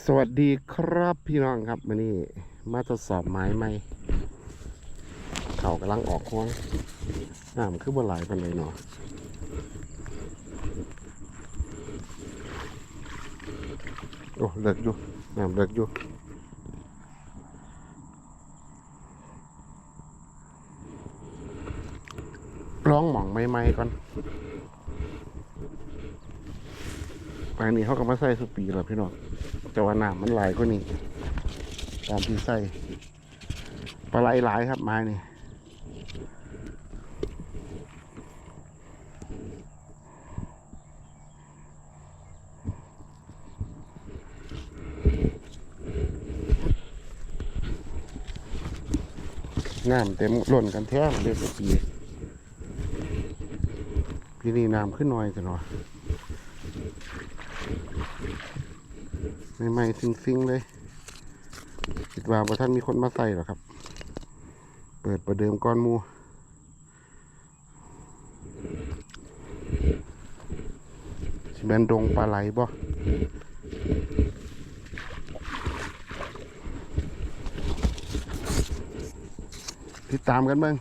สวัสดีครับพี่น้องครับวันนี้มาทดสอบไม้ไหมเขากำลังออกห้วงน้ำคือบนไหลกันเลยเนาะโอ้เลิกอยู่น้ำเลิกอยู่ร้องหม่องไม่ไม่ๆก่อน อันนี้เขาก็มาใส่สุปีแล้วพี่น้องแต่ว่าน้ำมันไหลายกว่านี้ตามที่ใส่ปลาไหลหลายครับไม้นี่น้ำเต็มหล่นกันแท้เลยสักปีปีนี้น้ำขึ้นหน่อยกันหน่อย ใหม่ๆซิงๆเลยคิดว่าบ่ท่านมีคนมาใส่หรอครับ เปิดประเดิมก้อนมูสิแมนดงปลาไหลบ่ติดตามกันเบ้าง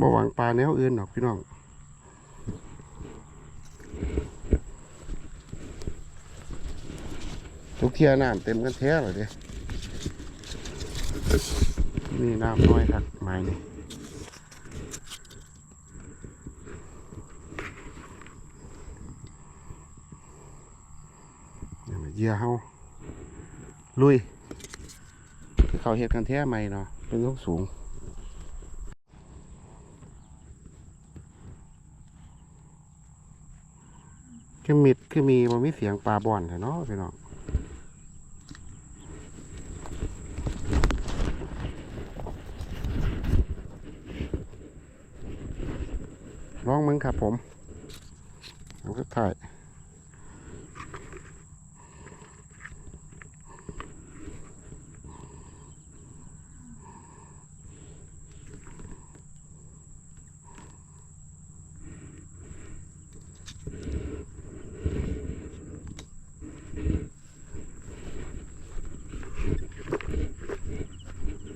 บ่หวังปลาแนวอื่นหรอกพี่น้อง ทุกเที่ยน้ำเต็มกันแท้เลยเด้นี่น้ำน้อยครับไม้นี่นี่มาเยี่ยเฮาลุยคือเขาเฮ็ดกันแท้ใหม่เนาะเป็นลูกสูงคือมิดคือมีมันมีเสียงปลาบ่อนแท้เนาะพี่น้องลอง มึงครับผมเอาก็ถ่าย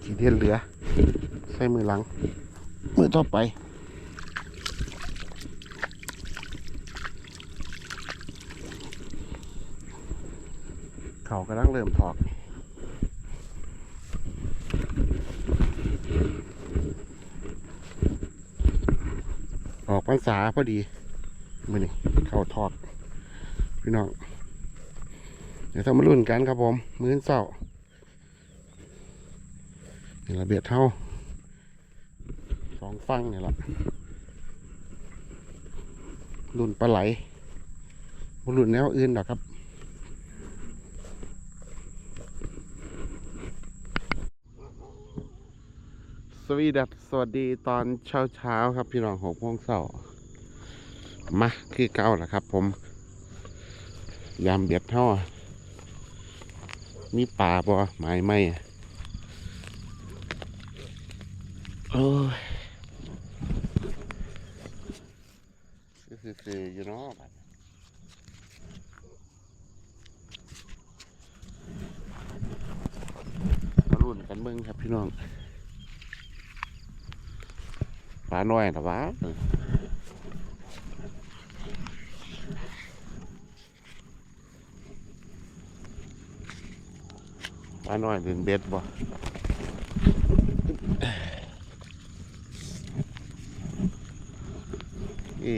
ขีเทียนเหลือ ใส่มือหลัง มือต่อไป เขากำลังเริ่มถอกออกพรรษาพอดีมือนี่เขาถอดพี่น้อง เดี๋ยวทำมารุ่นกันครับผม มื้อเสาร์นี่ระเบียดเท่าสองฟังนี่แหละรุ่นปลาไหลรุ่นแนวอื่นหรอครับ สวีดัสสวัสดีตอนเช้าเช้าๆครับพี่น้องหกโมงเช้ามาคือเก่าแหละครับ ผม ยามเบียดเท่ามีป่าบ่ไม้ไหมโอ้ยคือคืออยู่เนาะมารุ่นกันเบิ่งครับพี่น้อง ปลาน้อยนะวะปลาน้อยเล่นเบ็ดบ่เอ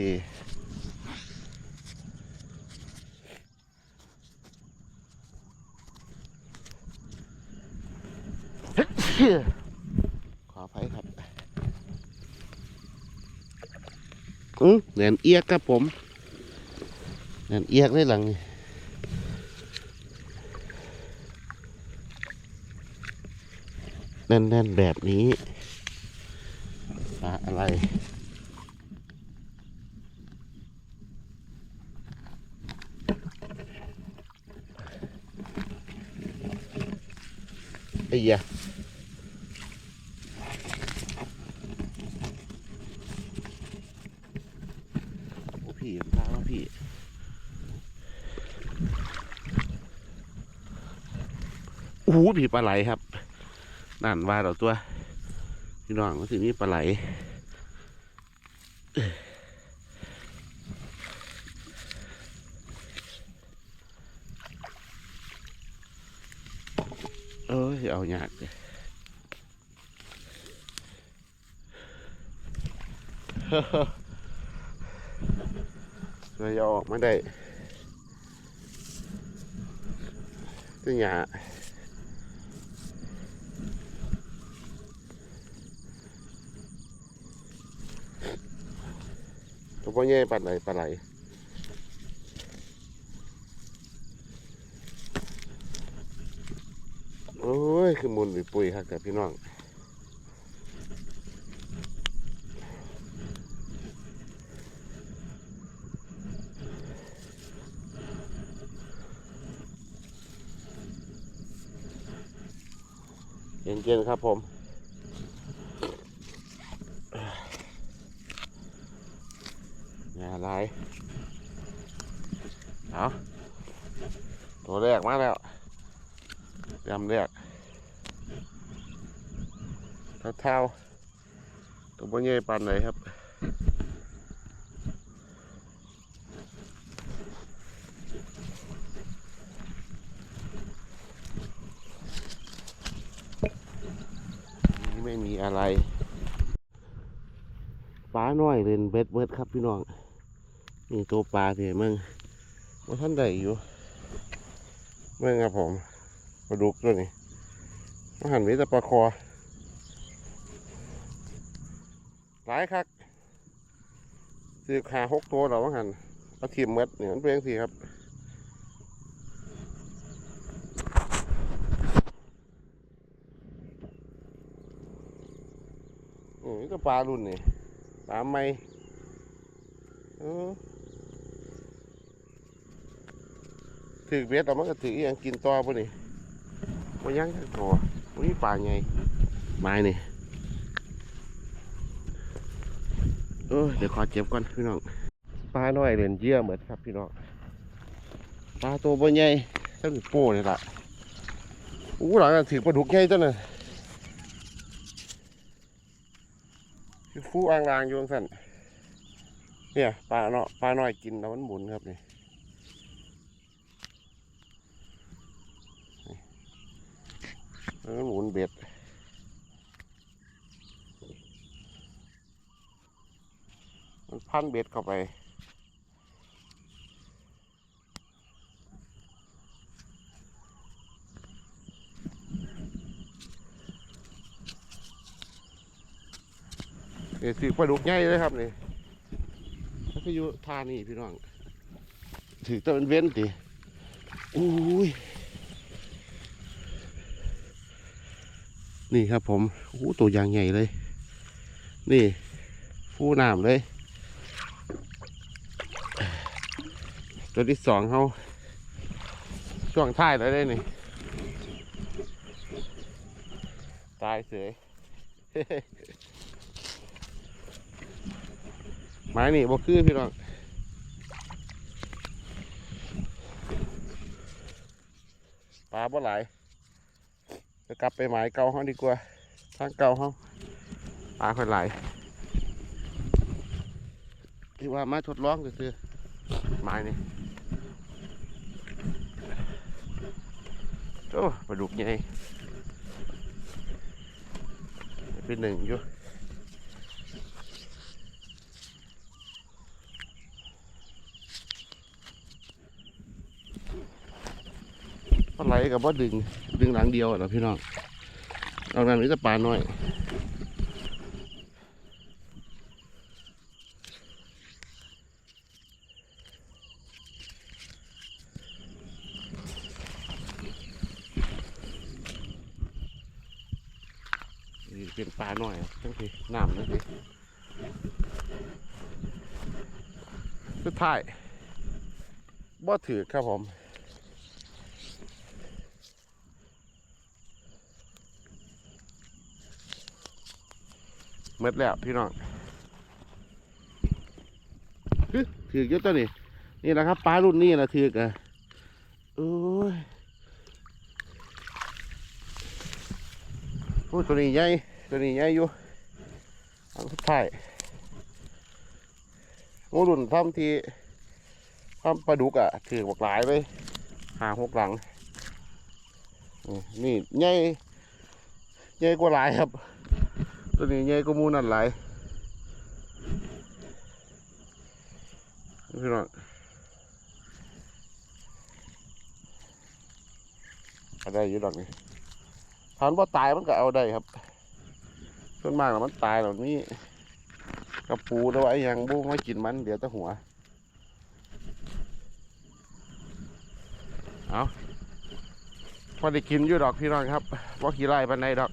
ขออภัยครับ อืมเหรียญเอียกครับผมเหรียญเอียกได้หลังนี่แน่นๆแบบนี้ปลาอะไรไอ้ยะ พี่พามาพี่ โอ้โหผีปลาไหลครับนั่นว่าเราตัวพี่น้องมันสิมีปลาไหลเอ้ยเอายากเลยเลยอาออกมาได้ตัวหยา ตัวพ่อใหญ่ปัดไหลปลาไหลโอ้ย คือมุนปุยครับแต่พี่น้องเย็นๆครับผม งานอะไรเอาตัวแรกมาแล้วยำแรก เท้าเท้าๆตัวบนเย่ปันไหนครับนี่ไม่มีอะไรปลาน้อยเล่นเบ็ดเบิดครับพี่น้องนี่ตัวปลาเถอะมึงว่าท่านใดอยู่มึงครับผมปลาดุกตัวนี้มาหันมีแต่ปลาคอ หลายคักสืบขาหกตัวเราว่าหันเอาทีมเม็ดเนี่ยมันเป็นสิครับอืมนี่ก็ปลารุ่นนี่ปลาไม่ถือเบ็ดเอามันก็ถืออหยังกินต่อปุ่นี่มันยังตัวมันนี่ปลาไงไม้นี่ เออเดี๋ยวขอเจ็บก่อนพี่น้องปลาน้อยเล่นเยื่อเหมือนครับพี่น้องปลาตัวบ่ใหญ่ถ้าถือโป้นี่ละอู้หลังถือปลาดุกใหญ่ตัวน่ะคือฟูอ่างลางอยู่ตรงสั่นเนี่ยปลาเนาะปลาน้อยกินแล้วมันหมุนครับนี่มันหมุนเบ็ดมัน พันเบ็ดเข้าไป เดี๋ยวถือปลาดุกใหญ่เลยครับนี่ถ้าไปอยู่ท่านี่พี่น้อง ถือตะเป็นเว้นติอุ้ย นี่ครับผมโอ้ตัวอยางใหญ่เลย นี่ฟูน้ำเลย ตัวที่สองเขาช่วงท้ายแล้วได้นี่ตายเสยไม้นี่บ่คือพี่น้องปลาบ่หลายจะกลับไปหมายเก่าเขาดีกว่าทางเก่าเขาปลาค่อยหลายที่ว่ามาทดลองซื้อไม้นี่ โอ้ปลาดุกใหญ่เป็นหนึ่งอยู่ปลาไหลกับว่าดึงดึงหลังเดียวเหรอพี่น้องเอานั้นนี้จะปลาน้อย นี่เป็นปลา หน่อยทั้งทีน้ำทั้งทีสุดท้ายบ่ถือครับผมเม็ดแล้วพี่น้องถือเยอะตัวนี้นี่แหละครับปลารุ่นนี้นะถือกอะโอ้ยโอ้ยตัวนี้ใหญ่ ตัวนี้ใหญ่อยู่อันสุดท้ายโอ้รุ่นทำที่ทำปลาดุกอะถือบักหลายเลยหาหกหลังนี่นี่ใหญ่ใหญ่กว่าหลายครับ ตัวนี้ใหญ่กว่ามูนั่นหลายพี่น้องอาได้อยู่ดอกนี่ทานว่าตายมันก็เอาได้ครับ ส่วนมากแล้วมันตายแล้วนี่กระปูแล้วไอ้ยังบูมากินมันเดี๋ยวแตะหัว เอาพอได้กินอยู่ดอกพี่น้องครับว่าขี้ไล่ปันในดอก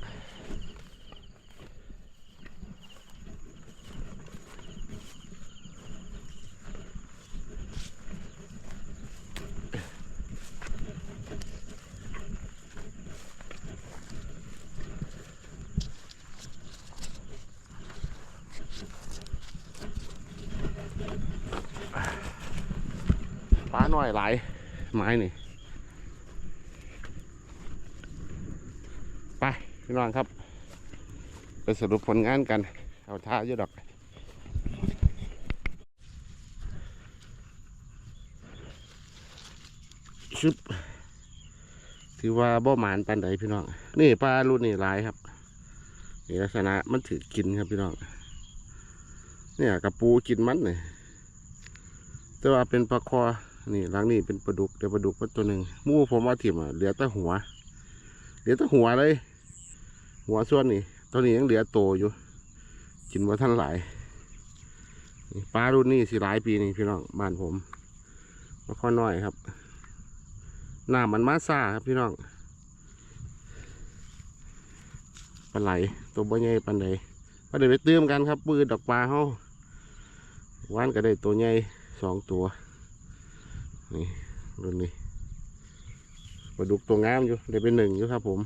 าหน่อยหลายไม้นี่ไปพี่น้องครับ ไปสรุปผลงานกัน เอาท่าเยอะดอกชึบถือว่าบ่หมานปันใดพี่น้อง นี่ปลารุ่นนี่หลายครับนี่ลักษณะมันถือกินครับพี่น้อง เนี่ยกระปูกินมันเนี่ยแต่ว่าเป็นปลาคอ นี่หลังนี่เป็นปลาดุกเดี๋ยวปลาดุกตัวหนึ่งมู่ผมว่าถิ่มอะเหลือแต่หัว เหลือแต่หัวเลย หัวส่วนนี่ตัวนี้ยังเหลือโตอยู่ กินว่าท่านหลายนี่ปลารุ่นนี้สิหลายปีนี่พี่น้องบ้านผมมาค่อน้อยครับหน้ำมันมาซ่าครับพี่น้องปลาไหลตัวบ่ใหญ่ปันใดก็เดี๋ยวไปเติมกันครับปืนดอกปลาเฮาว่านก็ได้ตัวใหญ่สองตัว นี่รุ่นนี้ปลาดุกตัวงามอยู่ได้เป็นหนึ่งอยู่ครับผม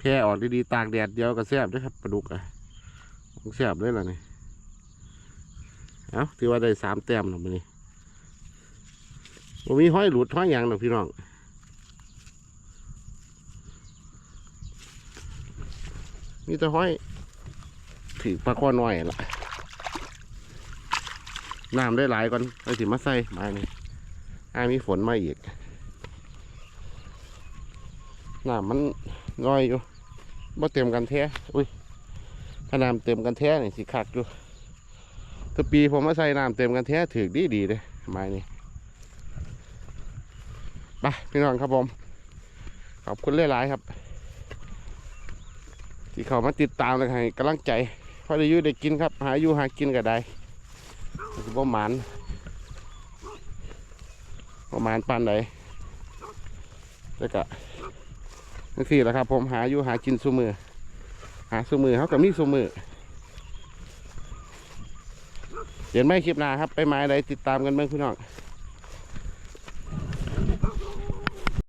แค่ออกดีๆตากแดดเดียวก็แซ่บด้วยครับปลาดุกอะแซ่บเลยล่ะนี่เอาถือว่าได้สามแต้มหรอกมันนี่ผมมีห้อยหลุดห้อยหยางหรอกพี่น้องมีแต่ห้อย ถือปลาข้อน้อยละน้ำได้หลายก่อนไปสิมาใส่มานี่อามีฝนมาอีกน้ำมันน้อยอยู่บ่เต็มกันแท้อุ้ยถ้าน้ำเต็มกันแท้นี่สิคักอยู่แตัวปีผมมาใส่น้ำเต็มกันแท้ถือดีดีเลยไม้นี่ไปพี่น้องครับผมขอบคุณหลายๆครับ ที่เขามาติดตามเลยให้กำลังใจ พอได้อยู่ได้กินครับ หาอยู่หากินก็ได้คือประมาณประมาณปานใดแล้วก็นั่นสิแหละครับ ผมหาอยู่หากินซุมือ หาซุมือเขากับมีซุมือเดี๋ยวไม่คลิปหน้าครับ ไปไม้ใดติดตามกันเบ้างพี่น้อง